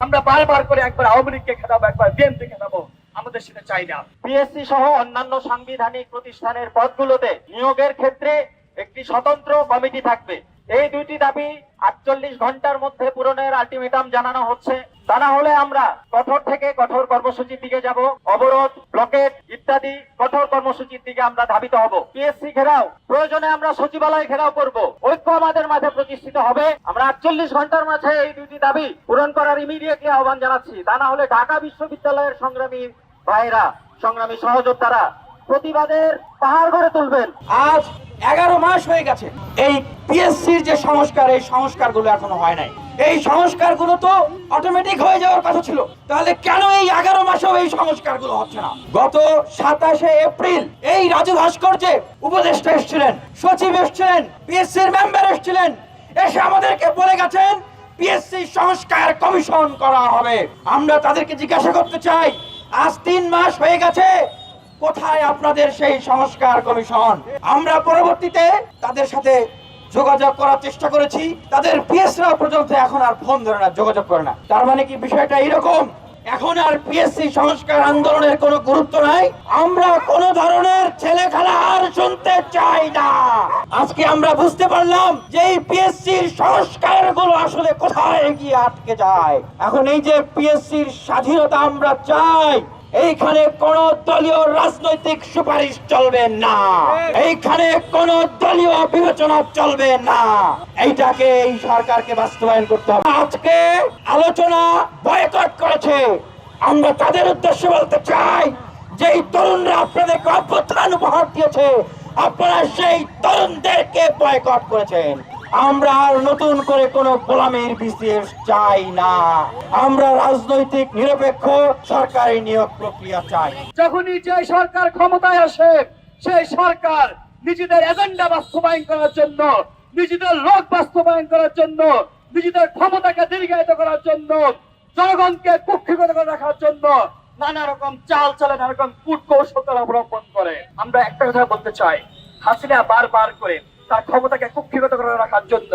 আমরা বারবার করে একবার আওয়ামী লীগকে খেতাবো, একবার বিএনপি খেতাবো। আমাদের সেটা চাই না। বিএসসি সহ অন্যান্য সাংবিধানিক প্রতিষ্ঠানের পদগুলোতে নিয়োগের ক্ষেত্রে একটি স্বতন্ত্র কমিটি থাকবে। এই দুইটি দাবি আটচল্লিশ ঘণ্টার মধ্যে পূরণের আলটিমেটাম জানানো হচ্ছে। তা না হলে আমরা কঠোর থেকে কঠোর কর্মসূচির দিকে যাব, অবরোধ, ব্লকেট ইত্যাদি কঠোর কর্মসূচির দিকে আমরা ধাবিত হব। পিএসসি ঘেরাও, প্রয়োজনে আমরা সচিবালয় ঘেরাও করব। ঐক্য আমাদের মাঝে প্রতিষ্ঠিত হবে। আমরা আটচল্লিশ ঘণ্টার মাঝে এই দুইটি দাবি পূরণ করার ইমিডিয়েটলি আহ্বান জানাচ্ছি। তা না হলে ঢাকা বিশ্ববিদ্যালয়ের সংগ্রামী ভাইরা সংগ্রামী সহযোদ্ধারা প্রতিবাদের পাহাড় গড়ে তুলবেন। আজ এগারো মাস হয়ে গেছে। এই পিএসসির যে সংস্কার, এই সংস্কারগুলো এখনও হয় নাই। এই সংস্কারগুলো তো অটোমেটিক হয়ে যাওয়ার কথা ছিল। তাহলে কেন এই এগারো মাসেও এই সংস্কারগুলো হচ্ছে না? গত সাতাশে এপ্রিল এই রাজু ভাস্কর্যে উপদেষ্টা এসেছিলেন, সচিব এসেছিলেন, পিএসসির মেম্বার এসেছিলেন, এসে আমাদেরকে বলে গেছেন, পিএসসি সংস্কার কমিশন করা হবে। আমরা তাদেরকে জিজ্ঞাসা করতে চাই, আজ তিন মাস হয়ে গেছে, কোথায় আপনাদের সেই সংস্কার কমিশন? আমরা পরবর্তীতে তাদের সাথে যোগাযোগ করার চেষ্টা করেছি। তাদের পিএসরা পর্যন্ত এখন আর ফোন ধরে না, যোগাযোগ করে না। তার মানে কি বিষয়টা এরকম এখন আর পিএসসি সংস্কার আন্দোলনের কোনো গুরুত্ব নাই। আমরা কোন ধরনের ছেলে খেলা আর শুনতে চাই না। আজকে আমরা বুঝতে পারলাম যে এই পিএসসির সংস্কারগুলো আসলে কোথায় গিয়ে আটকে যায়। এখন এই যে পিএসসির স্বাধীনতা আমরা চাই এইখানে কোন দলীয় রাজনৈতিক সুপারিশ চলবে না। এইখানে কোন দলীয় বিবেচনা চলবে না। এইটাকে এই সরকারকে বাস্তবায়ন করতে হবে। আজকে আলোচনা বয়কট করেছে। আমরা তাদের উদ্দেশ্যে বলতে চাই যে এই তরুণরা আপনাদেরকে অভ্যুত্থান উপহার দিয়েছে। আপনারা সেই তরুণদেরকে বয়কট করেছেন। আমরা আর নতুন করে কোনো গোলামের বিশেষ চাই না। আমরা রাজনৈতিক নিরপেক্ষ সরকারি নিয়োগ প্রক্রিয়া চাই। যখনই যে সরকার ক্ষমতায় আসে, সেই সরকার নিজেদের এজেন্ডা বাস্তবায়ন করার জন্য, নিজেদের লোক বাস্তবায়ন করার জন্য, নিজেদের ক্ষমতাকে দীর্ঘায়িত করার জন্য, জনগণকে কুক্ষিগত করে রাখার জন্য নানা রকম চাল চলে, নানা রকম কূট কৌশল অবলম্বন করে। আমরা একটা কথা বলতে চাই, হাসিনা বারবার করে তার ক্ষমতাকে কুক্ষিগত করে রাখার জন্য।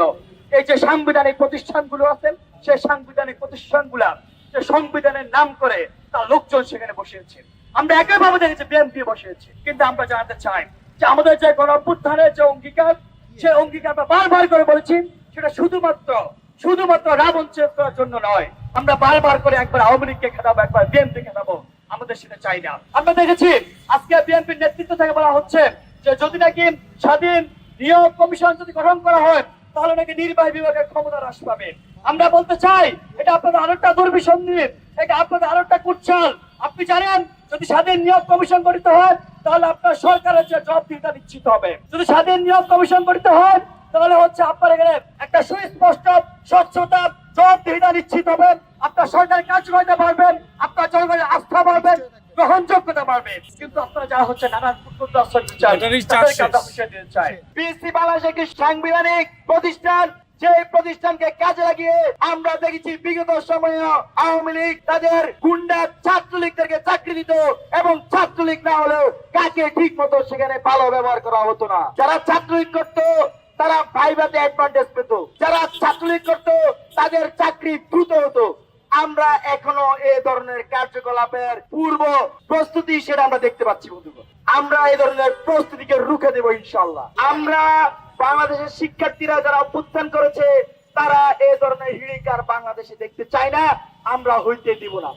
এই যে সাংবিধানিক প্রতিষ্ঠানগুলো আছেন সেই সাংবিধানিক প্রতিষ্ঠানগুলা যে সংবিধানের নাম করে তার লোকজন সেখানে বসিয়েছে। আমরা একইভাবে দেখেছি, বিএনপি বসিয়েছে, কিন্তু আমরা জানাতে চাই যে আমাদের যে গণ যে অঙ্গীকার, সেই অঙ্গীকার আমরা বারবার করে বলেছি, সেটা শুধুমাত্র শুধুমাত্র রাম উচ্ছেদ করার জন্য নয়, আমরা বারবার করে একবার আওয়ামী লীগকে খেতাবো, একবার বিএনপি খেতাবো, আমাদের সেটা চাই না। আমরা দেখেছি, আজকে বিএনপির নেতৃত্ব থেকে বলা হচ্ছে যে যদি নাকি স্বাধীন নিয়োগ কমিশন যদি গঠন করা হয়, তাহলে নাকি নির্বাহী বিভাগের ক্ষমতা হ্রাস পাবে। আমরা বলতে চাই, এটা আপনাদের আরেকটা দুর্বিসন্ধি এটা আপনাদের আরেকটা কুচ্ছাল। আপনি জানেন, যদি স্বাধীন নিয়োগ কমিশন গঠিত হয়, তাহলে আপনার সরকারের যে জবাবদিহিতা নিশ্চিত হবে। যদি স্বাধীন নিয়োগ কমিশন গঠিত হয়, তাহলে হচ্ছে আপনার এখানে একটা সুস্পষ্ট, স্বচ্ছতা, জবাবদিহিতা নিশ্চিত হবে। আপনার সরকার কার্যকারিতা পারবেন আপনার জনগণের আস্থা পারবেন গ্রহণযোগ্যতা পারবে কিন্তু আপনারা যা হচ্ছে নানান বাংলাদেশ সাংবিধানিক প্রতিষ্ঠান সেই প্রতিষ্ঠানকে কাজে লাগিয়ে আমরা দেখেছি বিগত সময়ে আওয়ামী লীগ তাদের গুন্ডা ছাত্রলীগদেরকে চাকরি দিত এবং ছাত্রলীগ না হলেও কাকে ঠিক মতো সেখানে ভালো ব্যবহার করা হতো না। যারা ছাত্রলীগ করতো তারা ভাইভাতে অ্যাডভান্টেজ পেত। যারা ছাত্রলীগ করতো তাদের চাকরি দ্রুত হতো। আমরা এখনও এ ধরনের কার্যকলাপের পূর্ব প্রস্তুতি সেটা আমরা দেখতে পাচ্ছি আমরা এ ধরনের প্রস্তুতিকে রুখে দেব ইনশাল্লাহ আমরা বাংলাদেশের শিক্ষার্থীরা যারা অভ্যুত্থান করেছে, তারা এ ধরনের হিড়িকার বাংলাদেশে দেখতে চায় না, আমরা হইতে দিব না।